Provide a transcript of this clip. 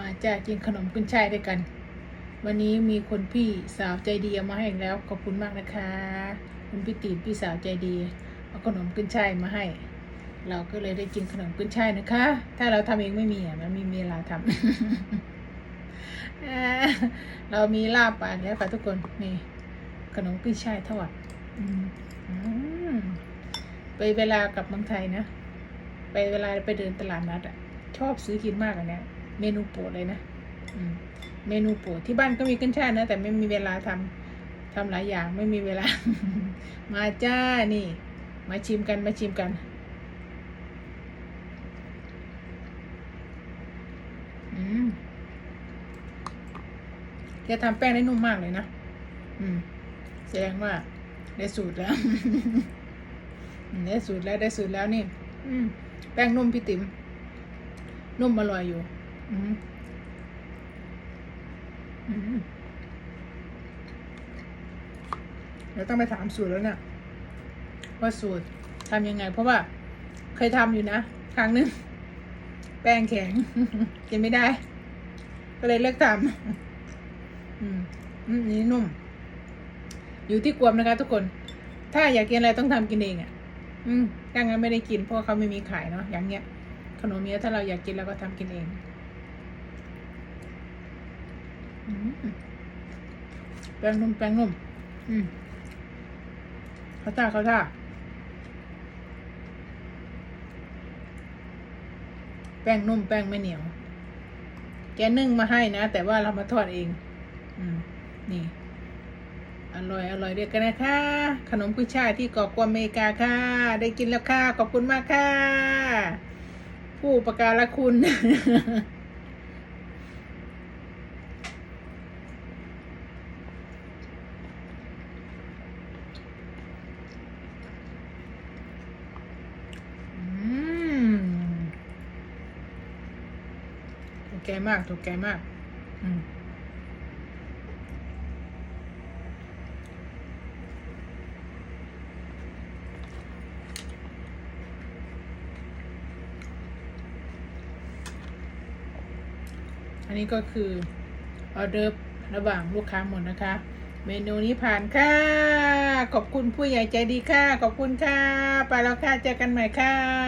มาจ้ากินขนมขึ้นช่ายด้วยกัน วันนี้มีคนพี่สาวใจดีเอามาให้แล้วขอบคุณมากนะคะคุณพี่ตีนพี่สาวใจดีเอาขนมขึ้นช่ายมาให้ เราก็เลยได้กินขนมขึ้นช่ายนะคะ ถ้าเราทำเองไม่มีอะมันมีเวลาทำอ่าเรามีลาบปานแล้วค่ะทุกคนนี่ ขนมกุ้ยช่ายทอดออไปเวลากลับเมืองไทยนะ ไปเวลาไปเดินตลาดนัดอะชอบซื้อกินมากอันเนี้ย เมนูโปรดเลยนะอมเมนูโปรดที่บ้านก็มีกุ้ยช่ายนะ แต่ไม่มีเวลาทำทำหลายอย่างไม่มีเวลา มาจ้านี่ มาชิมกันมาชิมกันอืมแกทำแป้งได้นุ่มมากเลยนะ อืม แสดงว่า ได้สูตรแล้ว ได้สูตรแล้วได้สูตรแล้วนี่ อืม แป้งนุ่มพี่ติ๋มนุ่มอร่อยอยู่ เดี๋ยวต้องไปถามสูตรแล้วเนี่ยว่าสูตรทำยังไง เพราะว่า เคยทำอยู่นะ ครั้งหนึง แป้งแข็ง กินไม่ได้ ก็เลยเลิกทำอืมอืมนี่นุ่ม อยู่ที่กวมนะคะทุกคน ถ้าอยากกินอะไรต้องทำกินเองอะ่ะ อืมถ้างั้นไม่ได้กินเพราะเขาไม่มีขายเนาะอย่างเงี้ย ขนมเนี้ยถ้าเราอยากกินเราก็ทำกินเอง อืม แป้งนุ่มแป้งนุ่ม อืมเขาท่าเขาท่าแป้งนุ่มแป้งไม่เหนียว แกนึ่งมาให้นะ แต่ว่าเรามาทอดเอง อืม นี่ อร่อย อร่อยเรียกกันนะคะ ขนมกุ้ยช่ายที่เกาะกวามอเมริกาค่ะ ได้กินแล้วค่ะ ขอบคุณมากค่ะ ผู้ประการละคุณ ใจมากถูกใจมาก อืมอันนี้ก็คือออเดอร์ระหว่างลูกค้าหมดนะคะ เมนูนี้ผ่านค่ะ ขอบคุณผู้ใหญ่ใจดีค่ะ ขอบคุณค่ะ ไปแล้วค่ะ เจอกันใหม่ค่ะ